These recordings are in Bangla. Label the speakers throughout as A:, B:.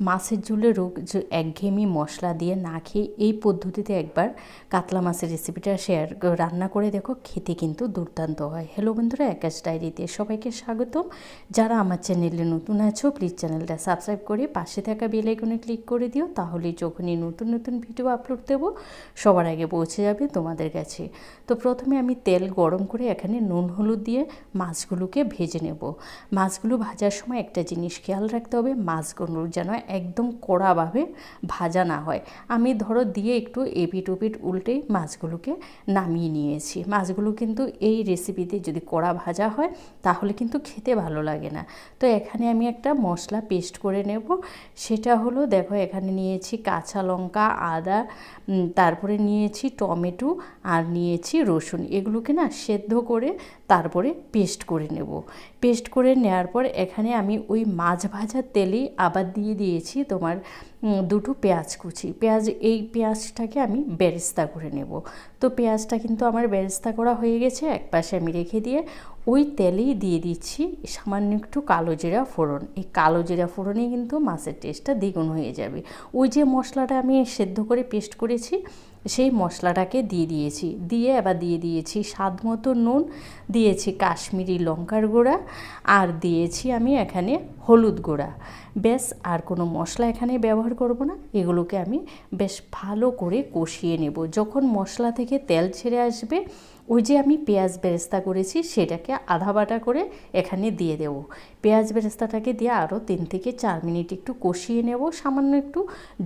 A: মাছের ঝোলে রোগ একঘেয়েমি মশলা দিয়ে না খেয়ে এই পদ্ধতিতে একবার কাতলা মাছের রেসিপিটা শেয়ার রান্না করে দেখো, খেতে কিন্তু দুর্দান্ত হয়। হ্যালো বন্ধুরা একাশ ডায়েরিতে সবাইকে স্বাগতম। যারা আমার চ্যানেলে নতুন আছো প্লিজ চ্যানেলটা সাবস্ক্রাইব করে পাশে থাকা বেল আইকনে ক্লিক করে দিও, তাহলে যখনই নতুন নতুন ভিডিও আপলোড দেবো, সবার আগে পৌঁছে যাবে তোমাদের কাছে। তো প্রথমে আমি তেল গরম করে এখানে নুন, হলুদ দিয়ে মাছগুলোকে ভেজে নেব। মাছগুলো ভাজার সময় একটা জিনিস খেয়াল রাখতে হবে, মাছগুলো যেন একদম কড়াভাবে ভাজা না হয়। আমি ধরো দিয়ে একটু এপিট ওপিট উল্টে মাছগুলোকে নামিয়ে নিয়েছি। মাছগুলো কিন্তু এই রেসিপিতে যদি কড়া ভাজা হয়, তাহলে কিন্তু খেতে ভালো লাগে না। তো এখানে আমি একটা মশলা পেস্ট করে নেব। সেটা হলো, দেখো এখানে নিয়েছি কাঁচা লঙ্কা, আদা তারপরে নিয়েছি টমেটো আর নিয়েছি রসুন। এগুলোকে না সেদ্ধ করে তারপরে পেস্ট করে নেব। পেস্ট করে নেওয়ার পর এখানে আমি ওই মাছ ভাজার তেলেই আবার দিয়ে দিয়েছি তোমার দুটো পেঁয়াজ কুচি। পেঁয়াজ, এই পেঁয়াজটাকে আমি বেরেস্তা করে নেব। তো পেঁয়াজটা কিন্তু আমার বেরেস্তা করা হয়ে গেছে, এক পাশে আমি রেখে দিয়ে ওই তেলেই দিয়ে দিচ্ছি সামান্য একটু কালো জিরা ফোড়ন। এই কালো জিরা ফোড়নেই কিন্তু মাছের টেস্টটা দ্বিগুণ হয়ে যাবে। ওই যে মশলাটা আমি সেদ্ধ করে পেস্ট করেছি সেই মশলাটাকে দিয়ে দিয়েছি। দিয়ে এবার দিয়ে দিয়েছি স্বাদ মতো নুন, দিয়েছি কাশ্মীরি লঙ্কার গুঁড়া আর দিয়েছি আমি এখানে হলুদ গুঁড়া। বেশ আর কোনো মশলা এখানে ব্যবহার করব না। এগুলোকে আমি বেশ ভালো করে কষিয়ে নেব। যখন মশলা থেকে তেল ছেড়ে আসবে ওই যে আমি পেঁয়াজ বেরেস্তা করেছি, সেটাকে আধা বাটা করে এখানে দিয়ে দেব। পেঁয়াজ বেরেস্তাটাকে দিয়ে আরও তিন থেকে চার মিনিট একটু কষিয়ে নেব। সামান্য একটু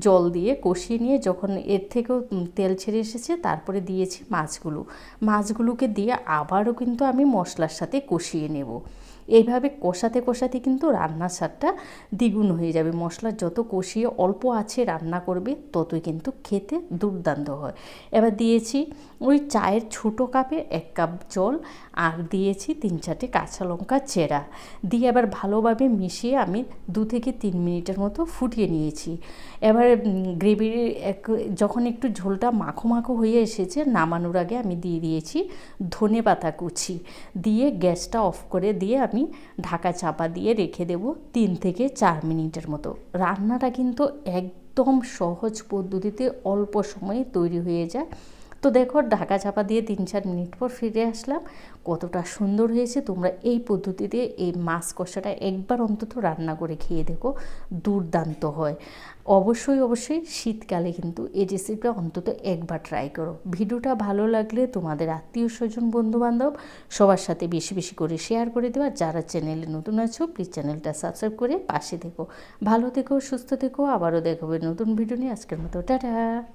A: জল দিয়ে কষিয়ে নিয়ে যখন এর থেকেও তেল ছেড়ে এসেছে, তারপরে দিয়েছি মাছগুলো। মাছগুলোকে দিয়ে আবারও কিন্তু আমি মশলার সাথে কষিয়ে নেব। এইভাবে কষাতে কষাতে কিন্তু রান্নার স্বাদটা দ্বিগুণ হয়ে যাবে। মশলা যত কষিয়ে অল্প আছে রান্না করবে, ততই কিন্তু খেতে দুর্দান্ত হয়। এবার দিয়েছি ওই চায়ের ছোটো কাপে এক কাপ জল আর দিয়েছি তিন চারটে কাঁচা লঙ্কা চেরা। দিয়ে এবার ভালোভাবে মিশিয়ে আমি দু থেকে তিন মিনিটের মতো ফুটিয়ে নিয়েছি। এবার গ্রেভির এক, যখন একটু ঝোলটা মাখো মাখো হয়ে এসেছে, নামানোর আগে আমি দিয়ে দিয়েছি ধনে পাতা কুচি। দিয়ে গ্যাসটা অফ করে দিয়ে আমি ঢাকা চাপা দিয়ে রেখে দেব তিন থেকে চার মিনিটের মতো। রান্নাটা কিন্তু একদম সহজ পদ্ধতিতে অল্প সময়ে তৈরি হয়ে যায়। তো দেখো ঢাকা চাপা দিয়ে তিন চার মিনিট পর ফিরে আসলাম। কতটা সুন্দর হয়েছে। তোমরা এই পদ্ধতিতে এই মাছ কষাটা একবার অন্তত রান্না করে খেয়ে দেখো, দুর্দান্ত হয়। অবশ্যই অবশ্যই শীতকালে কিন্তু এই রেসিপিটা অন্তত একবার ট্রাই করো। ভিডিওটা ভালো লাগলে তোমাদের আত্মীয় স্বজন বন্ধুবান্ধব, সবার সাথে বেশি বেশি করে শেয়ার করে দেওয়া যারা চ্যানেলে নতুন আছো প্লিজ চ্যানেলটা সাবস্ক্রাইব করে পাশে থেকো। ভালো থেকো, সুস্থ থেকো। আবারও দেখাবে নতুন ভিডিও নিয়ে। আজকের মতো, টাটা!